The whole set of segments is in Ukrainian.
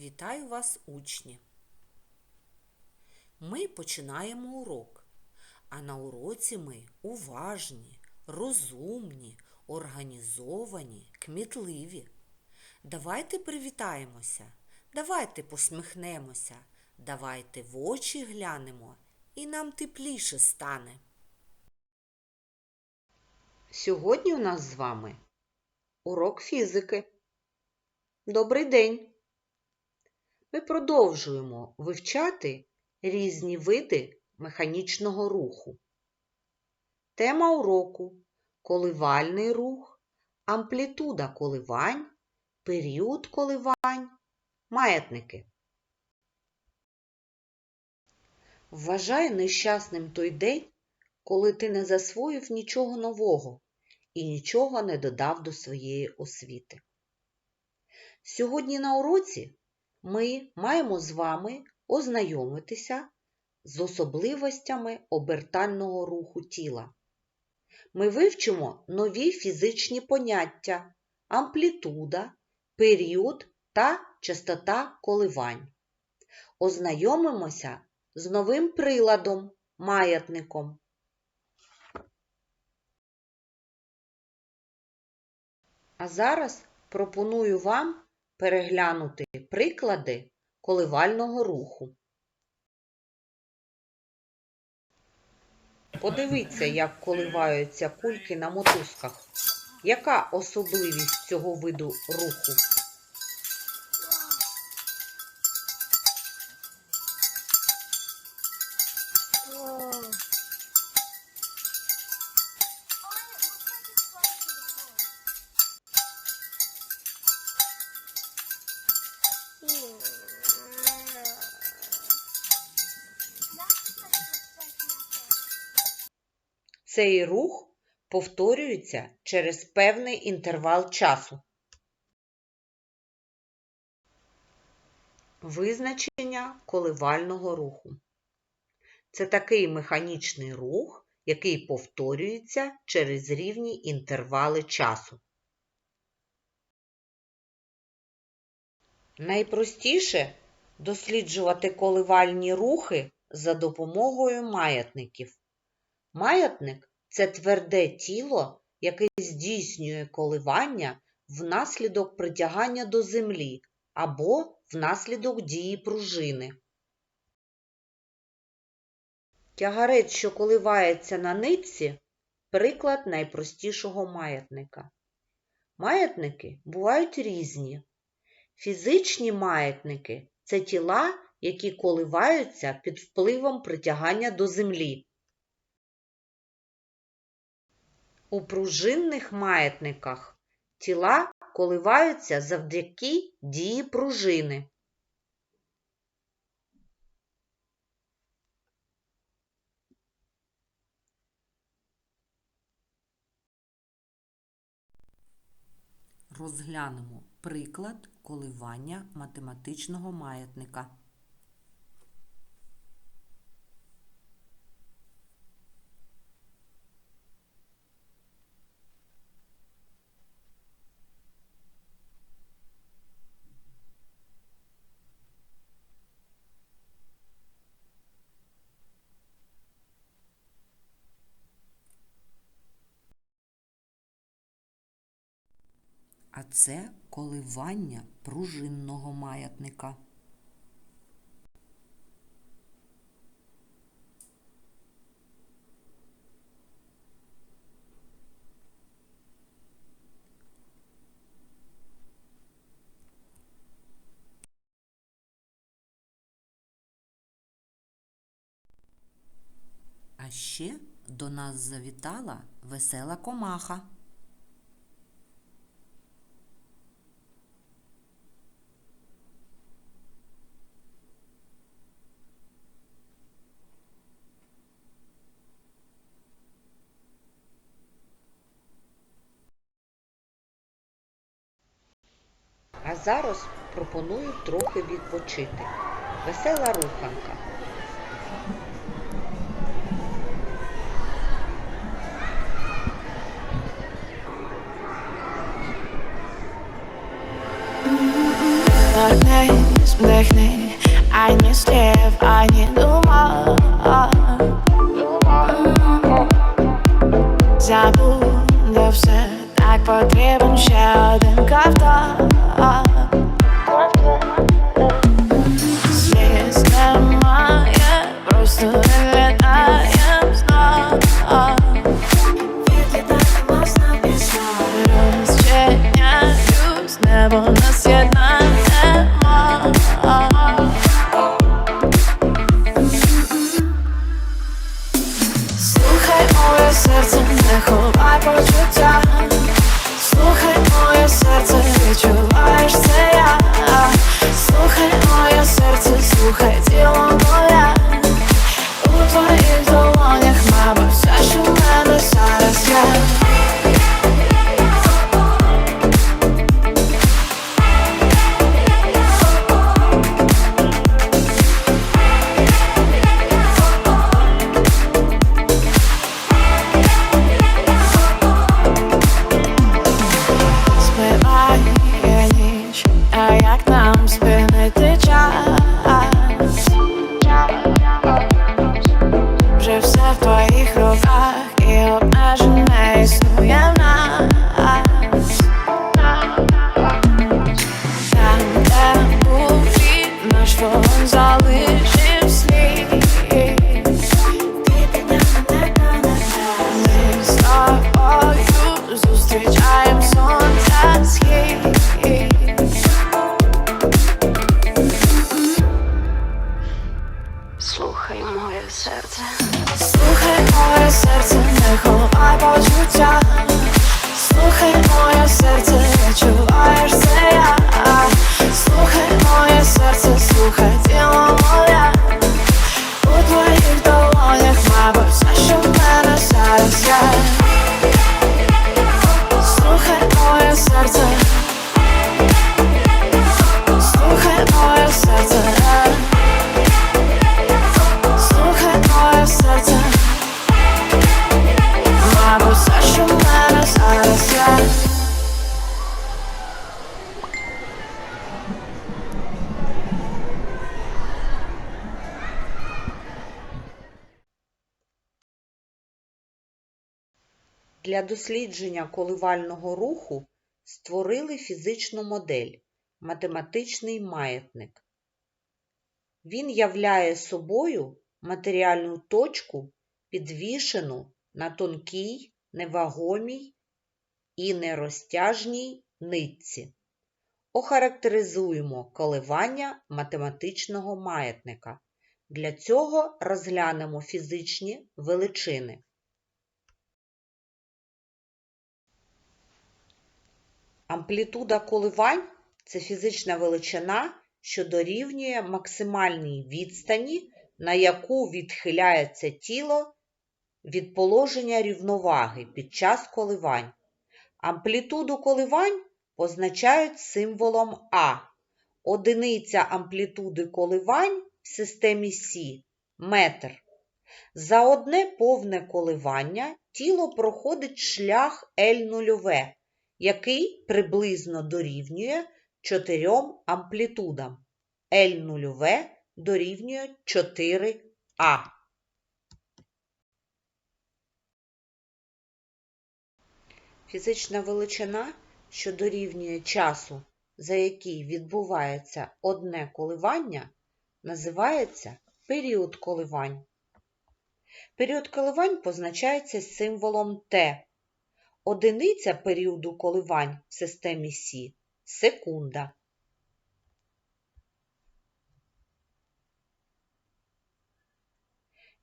Вітаю вас, учні! Ми починаємо урок, а на уроці ми уважні, розумні, організовані, кмітливі. Давайте привітаємося, давайте посміхнемося, давайте в очі глянемо і нам тепліше стане. Сьогодні у нас з вами урок фізики. Добрий день! Ми продовжуємо вивчати різні види механічного руху. Тема уроку коливальний рух, амплітуда коливань, період коливань, маятники. Вважай нещасним той день, коли ти не засвоїв нічого нового і нічого не додав до своєї освіти. Сьогодні на уроці ми маємо з вами ознайомитися з особливостями обертального руху тіла. Ми вивчимо нові фізичні поняття амплітуда, період та частота коливань. Ознайомимося з новим приладом маятником. А зараз пропоную вам переглянути приклади коливального руху. Подивіться, як коливаються кульки на мотузках. Яка особливість цього виду руху? Цей рух повторюється через певний інтервал часу. Визначення коливального руху. Це такий механічний рух, який повторюється через рівні інтервали часу. Найпростіше досліджувати коливальні рухи за допомогою маятників. Маятник це тверде тіло, яке здійснює коливання внаслідок притягання до землі або внаслідок дії пружини. Тягарець, що коливається на нитці – приклад найпростішого маятника. Маятники бувають різні. Фізичні маятники – це тіла, які коливаються під впливом притягання до землі. У пружинних маятниках тіла коливаються завдяки дії пружини. Розглянемо приклад коливання математичного маятника. А це коливання пружинного маятника. А ще до нас завітала весела комаха. Зараз пропоную трохи відпочити. Весела руханка. Ані слів, ані думок Забуде все, так потрібен ще один Для дослідження коливального руху створили фізичну модель математичний маятник. Він являє собою матеріальну точку, підвішену на тонкій, невагомій і нерозтяжній нитці. Охарактеризуємо коливання математичного маятника. Для цього розглянемо фізичні величини. Амплітуда коливань це фізична величина, що дорівнює максимальній відстані, на яку відхиляється тіло від положення рівноваги під час коливань. Амплітуду коливань позначають символом А. Одиниця амплітуди коливань в системі Сі метр. За одне повне коливання тіло проходить шлях L0, який приблизно дорівнює 4 амплітудам. L0 дорівнює 4А. Фізична величина, що дорівнює часу, за який відбувається одне коливання, називається період коливань. Період коливань позначається символом Т. Одиниця періоду коливань в системі Сі – секунда.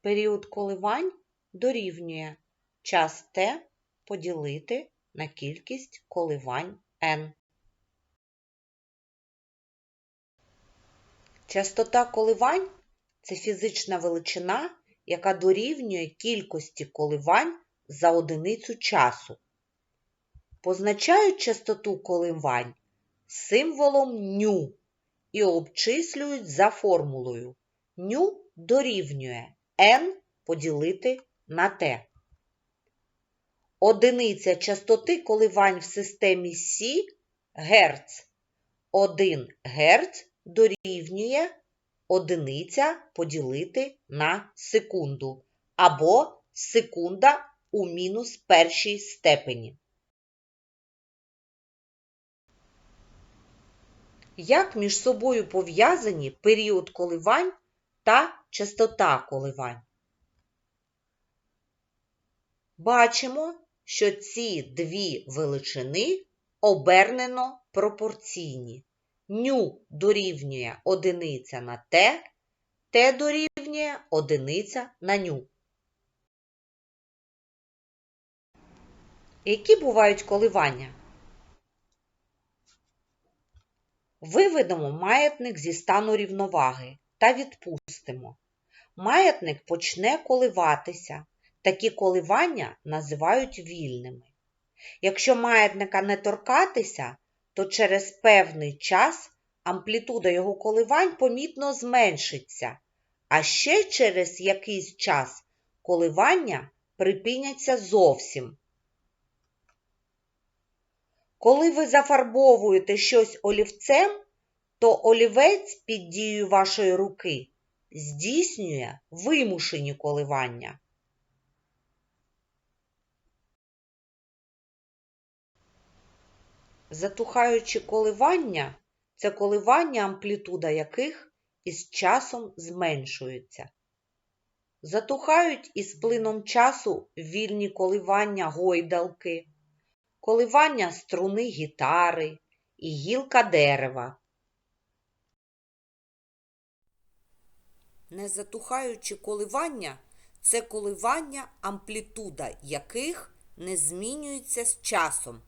Період коливань дорівнює час Т поділити на кількість коливань n. Частота коливань це фізична величина, яка дорівнює кількості коливань за одиницю часу. Позначають частоту коливань символом ню і обчислюють за формулою ню дорівнює n поділити на t. Одиниця частоти коливань в системі Сі – Герц. 1 Гц дорівнює одиниця поділити на секунду або секунда у мінус першій степені. Як між собою пов'язані період коливань та частота коливань? Бачимо, що ці дві величини обернено пропорційні. Ню дорівнює одиниця на Т, Т дорівнює одиниця на ню. Які бувають коливання? Виведемо маятник зі стану рівноваги та відпустимо. Маятник почне коливатися. Такі коливання називають вільними. Якщо маятника не торкатися, то через певний час амплітуда його коливань помітно зменшиться, а ще через якийсь час коливання припиняться зовсім. Коли ви зафарбовуєте щось олівцем, то олівець під дією вашої руки здійснює вимушені коливання. Затухаючі коливання це коливання, амплітуда яких із часом зменшується. Затухають із плином часу вільні коливання гойдалки, коливання струни гітари і гілка дерева. Незатухаючі коливання це коливання, амплітуда яких не змінюється з часом.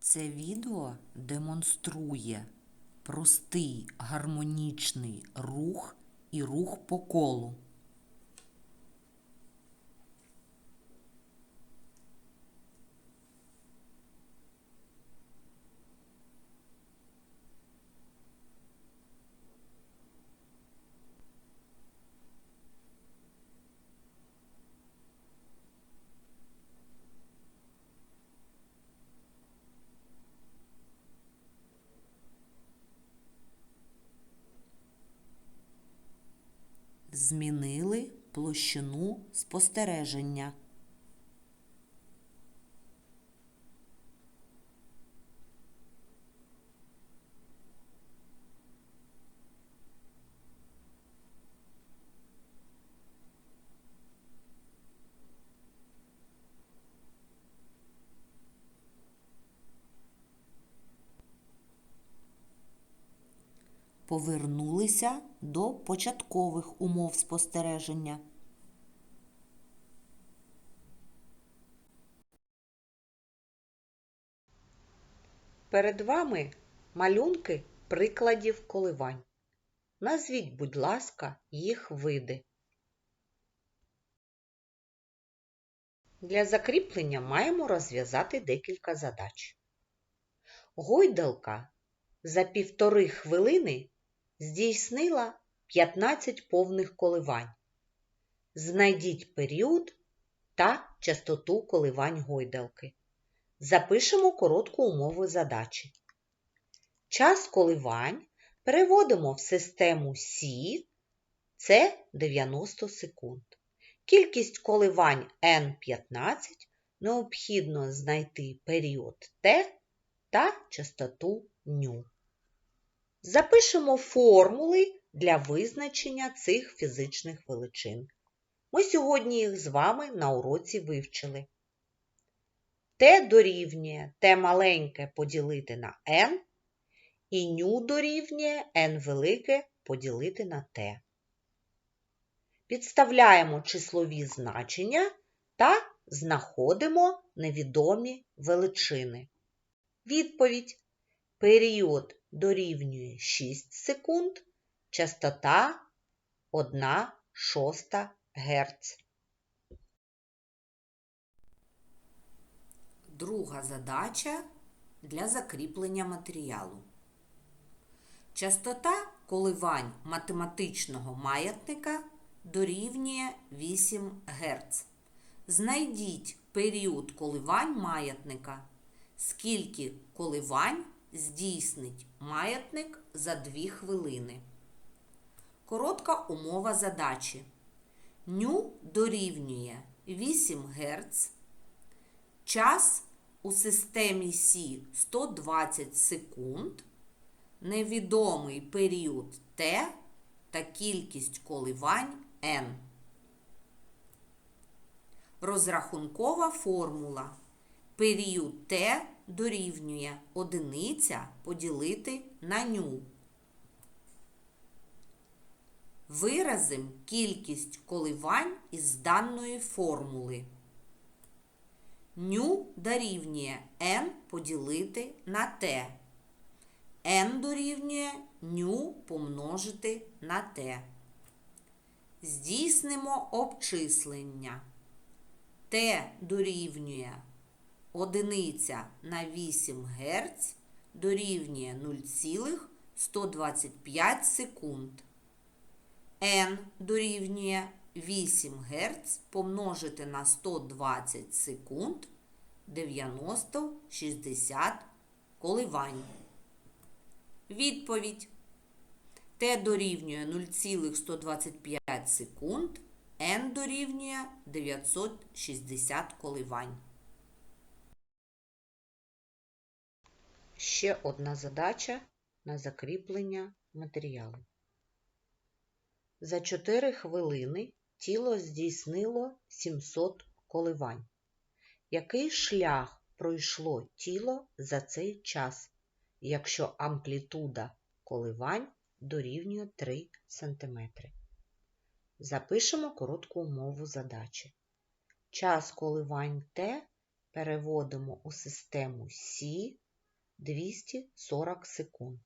Це відео демонструє простий гармонічний рух і рух по колу. Змінили площину спостереження. Повернулися до початкових умов спостереження. Перед вами малюнки прикладів коливань. Назвіть, будь ласка, їх види. Для закріплення маємо розв'язати декілька задач. Гойдалка за півтори хвилини здійснила 15 повних коливань. Знайдіть період та частоту коливань гойдалки. Запишемо коротку умову задачі. Час коливань переводимо в систему Сі, це 90 секунд. Кількість коливань N15 необхідно знайти період Т та частоту ню. Запишемо формули для визначення цих фізичних величин. Ми сьогодні їх з вами на уроці вивчили. Т дорівнює Т маленьке поділити на n, і ню дорівнює n велике поділити на Т. Підставляємо числові значення та знаходимо невідомі величини. Відповідь. Період дорівнює 6 секунд, частота 1 шоста Гц. Друга задача для закріплення матеріалу. Частота коливань математичного маятника дорівнює 8 Гц. Знайдіть період коливань маятника. Скільки коливань здійснить маятник за 2 хвилини. Коротка умова задачі. Ню дорівнює 8 Гц. Час у системі Сі 120 секунд. Невідомий період Т та кількість коливань N. Розрахункова формула. Період Т дорівнює одиниця поділити на ню. Виразим кількість коливань із даної формули. Ню дорівнює n поділити на t. n дорівнює ню помножити на t. Здійснимо обчислення. t дорівнює 1 на 8 Гц дорівнює 0,125 секунд. n дорівнює 8 Гц помножити на 120 секунд 90-60 коливань. Відповідь. Т дорівнює 0,125 секунд, N дорівнює 960 коливань. Ще одна задача на закріплення матеріалу. За 4 хвилини тіло здійснило 700 коливань. Який шлях пройшло тіло за цей час, якщо амплітуда коливань дорівнює 3 см? Запишемо коротку умову задачі. Час коливань Т переводимо у систему Сі 240 секунд.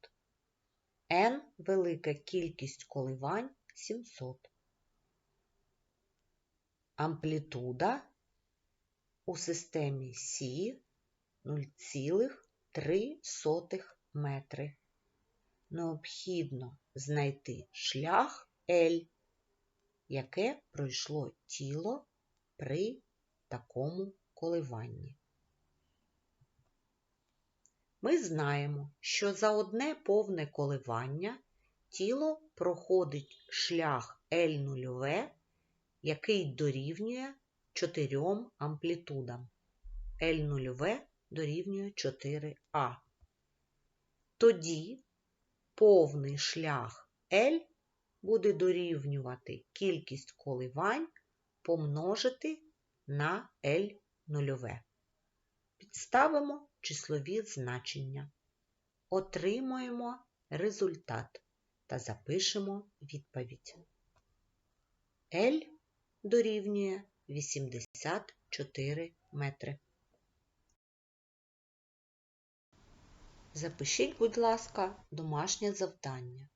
N – велика кількість коливань 700. Амплітуда у системі Сі 0,3 метри. Необхідно знайти шлях L, яке пройшло тіло при такому коливанні. Ми знаємо, що за одне повне коливання тіло проходить шлях L0, який дорівнює 4 амплітудам. L0 дорівнює 4А. Тоді повний шлях L буде дорівнювати кількість коливань помножити на L0. Підставимо числові значення. Отримуємо результат та запишемо відповідь. L дорівнює 84 метри. Запишіть, будь ласка, домашнє завдання.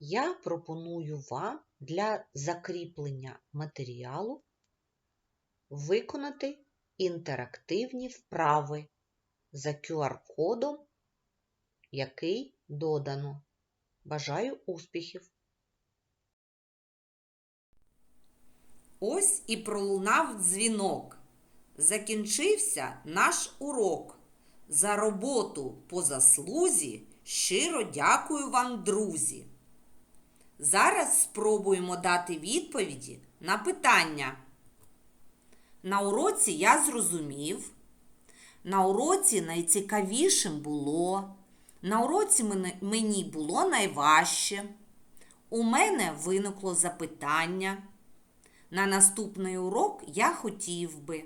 Я пропоную вам для закріплення матеріалу виконати інтерактивні вправи за QR-кодом, який додано. Бажаю успіхів! Ось і пролунав дзвінок. Закінчився наш урок. За роботу по заслузі щиро дякую вам, друзі. Зараз спробуємо дати відповіді на питання. На уроці я зрозумів. На уроці найцікавішим було. На уроці мені було найважче. У мене виникло запитання. На наступний урок я хотів би.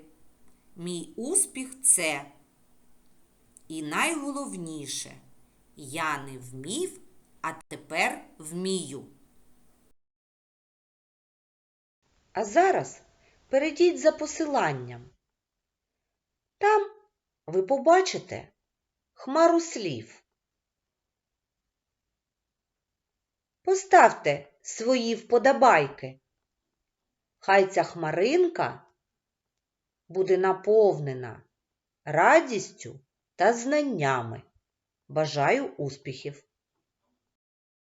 Мій успіх це. І найголовніше, я не вмів, а тепер вмію. А зараз перейдіть за посиланням. Там ви побачите хмару слів. Поставте свої вподобайки. Хай ця хмаринка буде наповнена радістю та знаннями. Бажаю успіхів!